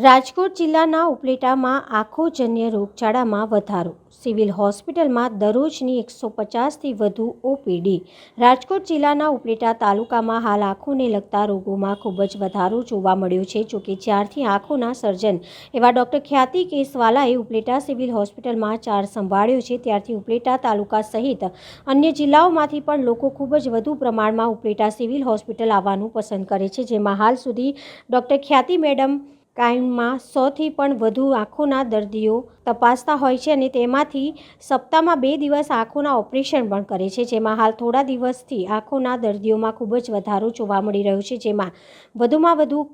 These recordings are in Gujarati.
રાજકોટ જિલ્લાના ઉપલેટામાં આંખોજન્ય રોગચાળામાં વધારો. સિવિલ હોસ્પિટલમાં દરરોજની એકસો પચાસથી વધુ ઓપીડી. રાજકોટ જિલ્લાના ઉપલેટા તાલુકામાં હાલ આંખોને લગતા રોગોમાં ખૂબ જ વધારો જોવા મળ્યો છે જોકે જ્યારથી આંખોના સર્જન એવા ડૉક્ટર ખ્યાતિ કેસવાલાએ ઉપલેટા સિવિલ હોસ્પિટલમાં ચાર સંભાળ્યો છે, ત્યારથી ઉપલેટા તાલુકા સહિત અન્ય જિલ્લાઓમાંથી પણ લોકો ખૂબ જ વધુ પ્રમાણમાં ઉપલેટા સિવિલ હોસ્પિટલ આવવાનું પસંદ કરે છે, જેમાં હાલ સુધી ડૉક્ટર ખ્યાતિ મેડમ કાયમમાં સોથી પણ વધુ આંખોના દર્દીઓ તપાસતા હોય છે અને તેમાંથી સપ્તાહમાં બે દિવસ આંખોના ઓપરેશન પણ કરે છે. જેમાં હાલ થોડા દિવસથી આંખોના દર્દીઓમાં ખૂબ જ વધારો જોવા મળી રહ્યો છે. જેમાં વધુમાં વધુ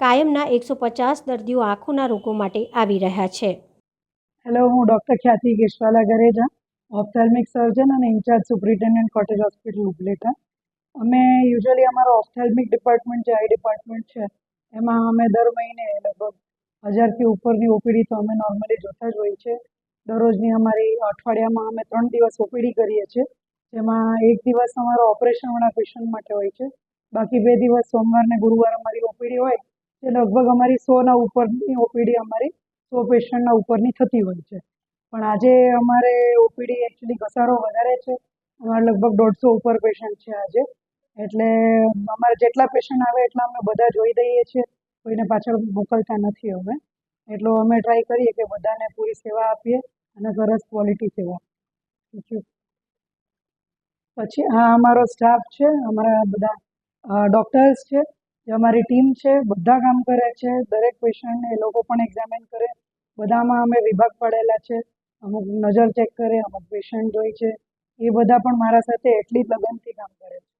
કાયમના એકસો પચાસ દર્દીઓ આંખોના રોગો માટે આવી રહ્યા છે. હેલો, હું ડૉક્ટર ખ્યાતિ કેશવાલા ગરેજા, ઓપ્થેલ્મિક સર્જન અને incharge superintendent cottage hospital Upleta. અમે યુઝ્યુઅલી અમારો ઓપ્થેલ્મિક ડિપાર્ટમેન્ટ જે આઈ ડિપાર્ટમેન્ટ છે, એમાં અમે દર મહિને હજારથી ઉપરની ઓપીડી તો અમે નોર્મલી જોતા જ હોય છે. દરરોજની અમારી અઠવાડિયામાં અમે ત્રણ દિવસ ઓપીડી કરીએ છીએ, જેમાં એક દિવસ અમારો ઓપરેશનવાળા પેશન્ટ માટે હોય છે. બાકી બે દિવસ સોમવાર ને ગુરુવાર અમારી ઓપીડી હોય, જે લગભગ અમારી સોના ઉપરની ઓપીડી અમારી સો પેશન્ટના ઉપરની થતી હોય છે. પણ આજે અમારે ઓપીડી એકચ્યુઅલી ઘસારો વધારે છે. અમારે લગભગ દોઢસો ઉપર પેશન્ટ છે આજે. એટલે અમારે જેટલા પેશન્ટ આવે એટલા અમે બધા જોઈ દઈએ છીએ. કોઈને પાછળ મોકલતા નથી અમે એટલો અમે ટ્રાય કરીએ કે બધાને પૂરી સેવા આપીએ અને સરસ ક્વોલિટી સેવા. પછી આ અમારો સ્ટાફ છે, અમારા બધા ડૉક્ટર્સ છે, જે અમારી ટીમ છે, બધા કામ કરે છે, દરેક પેશન્ટને એ લોકો પણ એક્ઝામિન કરે. બધામાં અમે વિભાગ પાડેલા છે, અમુક નજર ચેક કરે, અમુક પેશન્ટ જોઈ છે. એ બધા પણ મારા સાથે એટલી જ લગનથી કામ કરે છે.